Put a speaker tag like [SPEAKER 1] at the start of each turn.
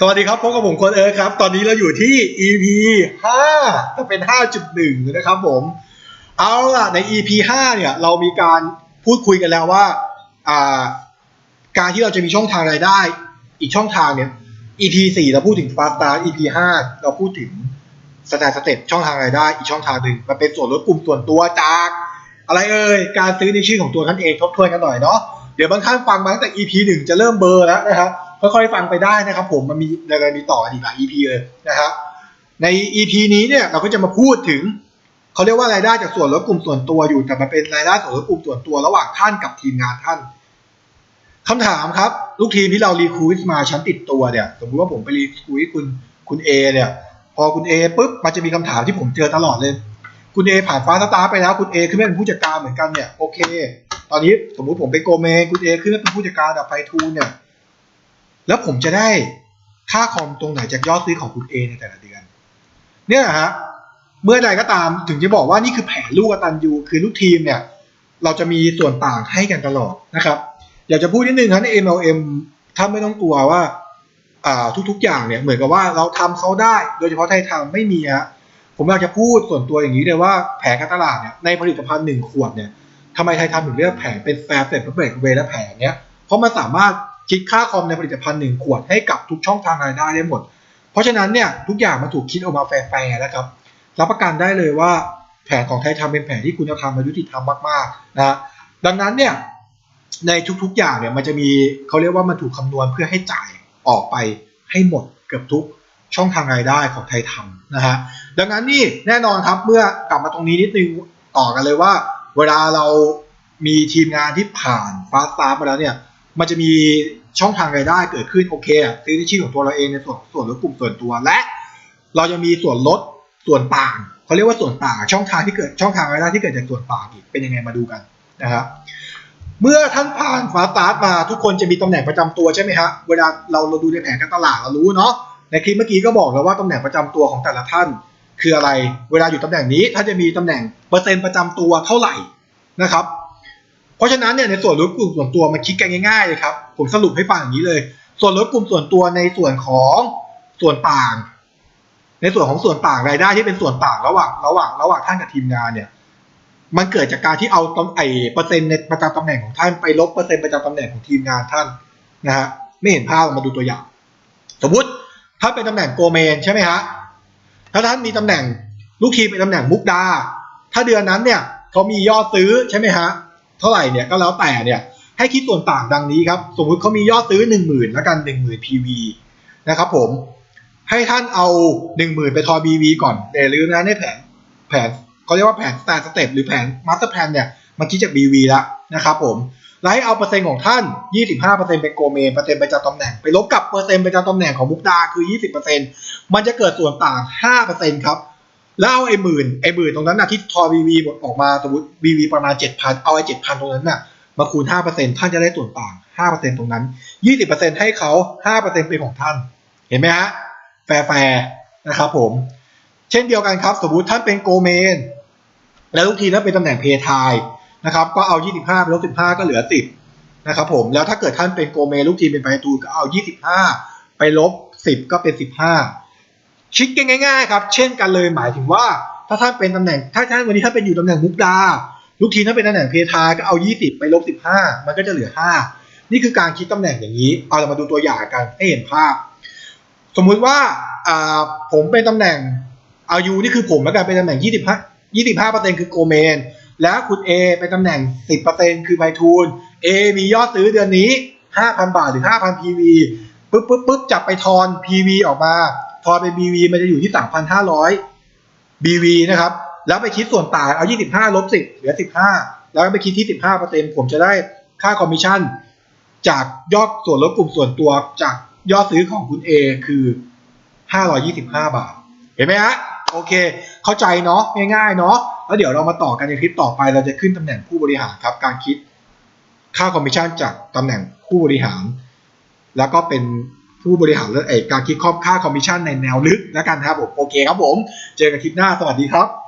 [SPEAKER 1] สวัสดีครับพบกับผมคนเอิร์ธครับ ตอนนี้เราอยู่ที่ EP 5จะเป็น 5.1 นะครับผม เอาล่ะใน EP 5 เนี่ย เรามีการพูดคุยกันแล้วว่าอ่า การที่เราจะมีช่องทางรายได้ อีกช่องทางเนี่ย EP 4 เราพูดถึง Fast Start EP 5 เราพูดถึงสแตนสเตปช่องทางรายได้อีกช่องทางหนึ่งมันเป็นส่วนลดกลุ่มส่วนตัวจาก อะไรเอ่ยการซื้อในชื่อของตัวท่านเองทบทวนกันหน่อยเนาะเดี๋ยวบางท่านฟังมาตั้งแต่ EP หนึ่งจะเริ่มเบอร์แล้วนะครับ ค่อยๆฟังไปได้นะครับ ผมมันมีอะไรมีต่ออีกหลาย EP เลยนะครับใน EP นี้เนี่ยเราก็จะมาพูดถึงเขาเรียกว่ารายได้จากส่วนลดกลุ่มส่วนตัวอยู่แต่มันเป็นรายได้ส่วนลดกลุ่มส่วนตัวระหว่างท่านกับทีมงานท่านคำถามครับ ลูกทีมที่เรารีคูดมาชั้นติดตัวเนี่ย สมมติว่าผมไปรีคูดคุณคุณเอเนี่ย พอคุณเอปุ๊บมันจะมีคำถามที่ผมเจอตลอดเลย คุณเอผ่านฟ้าสตาร์ไปแล้วคุณเอขึ้นมาเป็นผู้จัดการเหมือนกันเนี่ยโอเค ตอนนี้สมมุติผมเป็นโกเมคุณเอขึ้นมาเป็นผู้จัดการดับไฟทูนเนี่ย แล้วผมจะได้ค่าคอมตรงไหนจากยอดซื้อของคุณเอในแต่ละเดือน เนี่ยนะฮะเมื่อใดก็ตามถึงจะบอกว่านี่คือแผนลูกกตันยูคือลูกทีมเนี่ย เราจะมีส่วนต่างให้กันตลอดนะครับ อยากจะพูดนิดนึงครับใน MLM ถ้าไม่ต้องกลัวว่าทุกๆอย่างเนี่ยเหมือนกับว่าเราทำเขาได้โดยเฉพาะไทยทำไม่มีฮะผมอยากจะพูดส่วนตัวอย่างนี้เลยว่าแผงการตลาดเนี่ยในผลิตภัณฑ์หนึ่งขวดเนี่ยทำไมไทยทำถึงเลือกแผงเป็นแฟร์เฟรเบรกเวและแผงเนี้ยเพราะมันสามารถ คิดค่าคอมในผลิตภัณฑ์หนึ่งขวดให้กับทุกช่องทางรายได้ได้หมด เพราะฉะนั้นเนี่ยทุกอย่างมันถูกคิดออกมาแฟร์ๆนะครับรับประกันได้เลยว่าแผนของไทยทำเป็นแผนที่คุณธรรมและยุติธรรมมากๆนะดังนั้นเนี่ยในทุกๆอย่างเนี่ยมันจะมีเขาเรียกว่ามันถูกคำนวณเพื่อให้จ่ายออกไปให้หมดเกือบทุกช่องทางรายได้ของไทยทำนะฮะดังนั้นนี่แน่นอนครับเมื่อกลับมาตรงนี้นิดนึงต่อกันเลยว่า เวลาเรามีทีมงานที่ผ่านฟาสต์ a r มาแล้วเนี่ย มันจะมีช่องทางรายได้เกิดขึ้นโอเคซื้อที่ชื่อของตัวเราเองในส่วนส่วนลดกลุ่มส่วนตัวและ เราจะมีส่วนลดส่วนต่างเขาเรียกว่าส่วนต่างช่องทางที่เกิดช่องทางรายได้ที่เกิดจากส่วนต่างอีกเป็นยังไงมาดูกันนะครับเมื่อท่านผ่านฟาสต์ a r มาทุกคนจะมีตำแหน่งประจำตัวใช่ไหมฮะเวลาเราเราดูในแผนการตลาดเรารู้เนาะในคลิปเมื่อกี้ก็บอกแล้วว่าตำแหน่งประจำตัวของแต่ละท่าน คืออะไร เวลาอยู่ตำแหน่งนี้ถ้าจะมีตำแหน่งเปอร์เซ็นต์ประจำตัวเท่าไหร่นะครับ เพราะฉะนั้นเนี่ยในส่วนลดกลุ่มส่วนตัวมันคิดกันง่ายๆเลยครับ ผมสรุปให้ฟังอย่างนี้เลย ส่วนลดกลุ่มส่วนตัวในส่วนของส่วนต่าง ในส่วนของส่วนต่างรายได้ที่เป็นส่วนต่างระหว่างระหว่างระหว่างท่านกับทีมงานเนี่ย มันเกิดจากการที่เอาตำไอเปอร์เซ็นต์ในประจำตำแหน่งของท่านไปลบเปอร์เซ็นต์ประจำตำแหน่งของทีมงานท่านนะฮะไม่เห็นภาพมาดูตัวอย่าง สมมติถ้าเป็นตำแหน่งโกเมนใช่ไหมฮะถ้าท่านมีตำแหน่งลูกทีมเป็นตำแหน่งมุกดา ถ้าเดือนนั้นเนี่ยเขามียอดซื้อใช่ไหมฮะ ท่าไหร่เนี่ยก็แล้วแต่เนี่ยให้คิดส่วนต่างดังนี้ครับ สมมุติเขามียอดซื้อ 1 0,000แล้วกัน 1 0,000 PV นะครับผมให้ท่านเอา 1 0,000 ไปทอ BV ก่อนแต่ลืมนะในแผนแผนเขาเรียกว่าแผน Star Step หรือแผน Master Plan เนี่ยมันคิดจาก BV แล้วนะครับผมแล้วให้เอาเปอร์เซ็นต์ของท่าน 25%เป็นโกเมนเปอร์เซ็นต์ประจำตำแหน่ง ไปลบกับเปอร์เซ็นต์ประจำตำแหน่งของมุกดาคือ 20%มันจะเกิดส่วนต่าง 5%ครับ แล้วเอาไอ้หมื่นไอ้หมื่นตรงนั้นนะที่ทอ BV ออกมาสมมติ BV ประมาณ7,000เอาไอ้7,000ตรงนั้นน่ะมาคูณ5%ท่านจะได้ส่วนต่าง5%ตรงนั้น20%ให้เขา5%เปอร์เซ็นเป็นของท่าน เห็นไหมฮะแฟร์ๆนะครับผม เช่นเดียวกันครับ สมมติท่านเป็นโกเมน แล้วทุกทีนั้นเป็นตำแหน่งเพทายนะครับก็เอา25ไปลบ15ก็เหลือ10นะครับผมแล้วถ้าเกิดท่านเป็นโกเมลูกทีมเป็นไพทูก็เอา 25 ไปลบ 10 ก็เป็น 15 ชิดกันง่ายๆครับ เช่นกันเลยหมายถึงว่า ถ้าท่านเป็นตำแหน่ง ถ้าท่านวันนี้ท่านเป็นอยู่ตำแหน่งมุกดา ลูกทีมถ้าเป็นตำแหน่งเพทาก็เอา 20 ไปลบ 15 มันก็จะเหลือ 5 นี่คือการคิดตำแหน่งอย่างนี้ เอาเรามาดูตัวอย่างกันให้เห็นภาพ สมมุติว่าอ่าผมเป็นตำแหน่งอายุนี่คือผมแล้วกันเป็นตำแหน่ง 25 25%คือโกเมน แล้วคุณ A เป็นตำแหน่ง 10%คือไพทูล A มียอดซื้อเดือนนี้ 5,000 บาทหรือ 5,000 PV ปึ๊บปึ๊บปึ๊บจับไปทอน PV ออกมา ทอนเป็น BV มันจะอยู่ที่ 3,500 BV นะครับ แล้วไปคิดส่วนต่างเอา 25 ลบ 10 เหลือ 15 แล้วไปคิดที่ 15%ผมจะได้ค่าคอมมิชชั่น จากยอดส่วนลดกลุ่มส่วนตัวจากยอดซื้อของคุณ A คือ 525 บาท เห็นไหมฮะ โอเค เข้าใจเนาะง่ายๆเนาะแล้วเดี๋ยวเรามาต่อกันในคลิปต่อไปเราจะขึ้นตำแหน่งผู้บริหารครับ การคิดค่าคอมมิชชั่นจากตำแหน่งผู้บริหาร แล้วก็เป็น ผู้บริหารและเอกการคิดค่าคอมมิชชั่นในแนวลึกแล้วกันครับผมโอเคครับผม เจอกันคลิปหน้าสวัสดีครับ